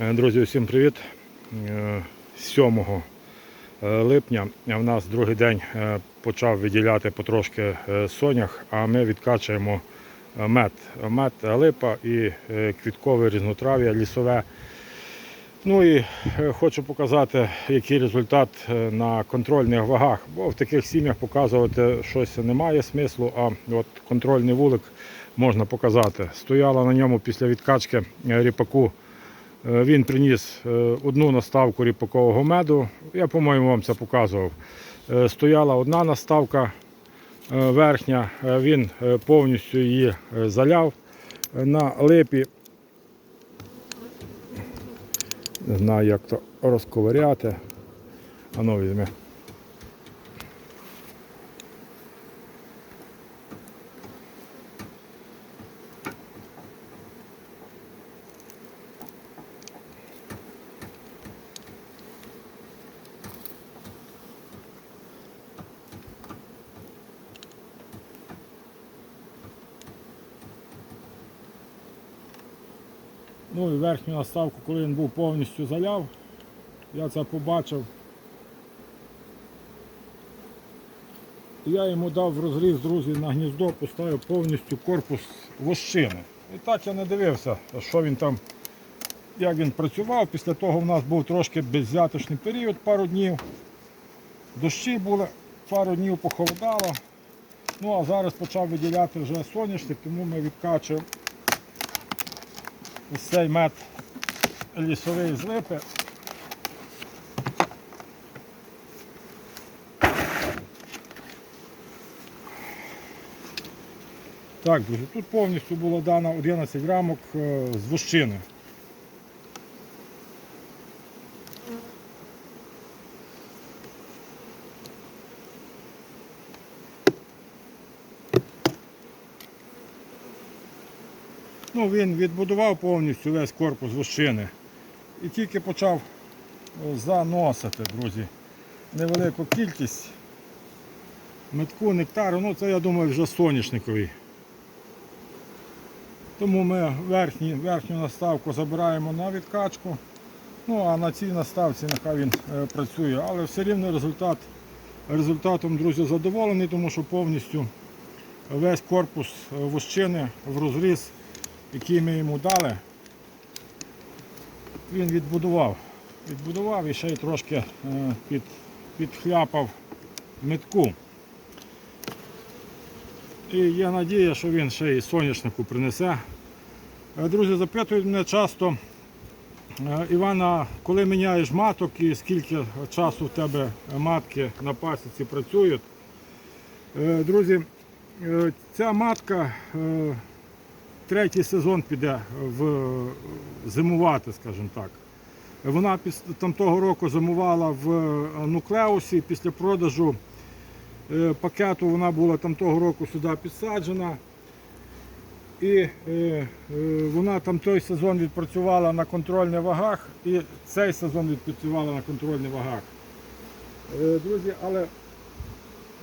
Е, Друзі, усім привіт. Е, 7 е, липня в нас другий день е, почав виділяти потрошки е, сонях, а ми відкачуємо е, мед. Мед липа і е, квіткове різнотрав'я лісове. Ну і е, хочу показати, який результат е, на контрольних вагах, бо в таких сім'ях показувати щось немає смислу, а от контрольний вулик можна показати. Стояла на ньому після відкачки е, ріпаку. Е, Він приніс е, одну наставку ріпакового меду. Я, по-моєму, вам це показував. Е, Стояла одна наставка верхня, він повністю її заляв на липі. Не знаю, як то розковиряти. Ану візьми. Ну і верхню наставку, коли він був повністю заляв, я це побачив. Я йому дав розріз, друзі, на гніздо, поставив повністю корпус вощини. І так я не дивився, що він там, як він працював. Після того в нас був трошки беззяточний період, пару днів. Дощі були, пару днів похолодало. Ну а зараз почав виділяти вже соняшник, тому ми відкачуємо ось цей мед лісовий з липи. Так, друзі, тут повністю було дано 11 рамок е, з вощини. Ну, він відбудував повністю весь корпус вощини. І тільки почав е, заносити, друзі, невелику кількість метку, нектару, ну це я думаю вже соняшниковий. Тому ми верхні, верхню наставку забираємо на відкачку. Ну а на цій наставці нехай він е, працює. Але все рівно результат, результатом, друзі, задоволений, тому що повністю весь корпус е, вощини в розріз, який ми йому дали, він відбудував. Відбудував і ще й трошки е, під, підхляпав метку. І є надія, що він ще й соняшнику принесе. Е, Друзі, запитують мене часто, е, Івана, коли міняєш маток і скільки часу в тебе матки на пасіці працюють. Друзі, ця матка третій сезон піде в зимувати, скажімо так. Вона там того року зимувала в е, нуклеусі після продажу е, пакету вона була там того року сюди підсаджена. І е, вона там той сезон відпрацювала на контрольних вагах і цей сезон відпрацювала на контрольних вагах. Друзі, але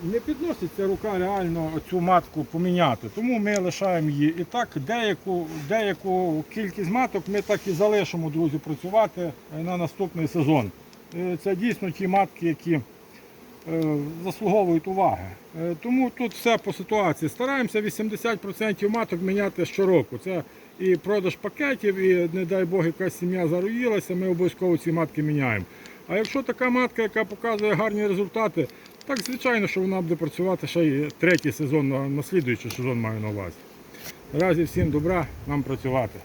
не підноситься рука реально цю матку поміняти. Тому ми лишаємо її. І так деяку, деяку кількість маток ми так і залишимо, друзі, працювати на наступний сезон. Е, Це дійсно ті матки, які е, заслуговують уваги. Е, Тому тут все по ситуації. Стараємося 80% маток міняти щороку. Це і продаж пакетів, і, не дай Бог, якась сім'я заруїлася, ми обов'язково ці матки міняємо. А якщо така матка, яка показує гарні результати, так звичайно, що вона буде працювати ще й третій сезон, на, на сезон маю на увазі. Наразі всім добра, нам працювати.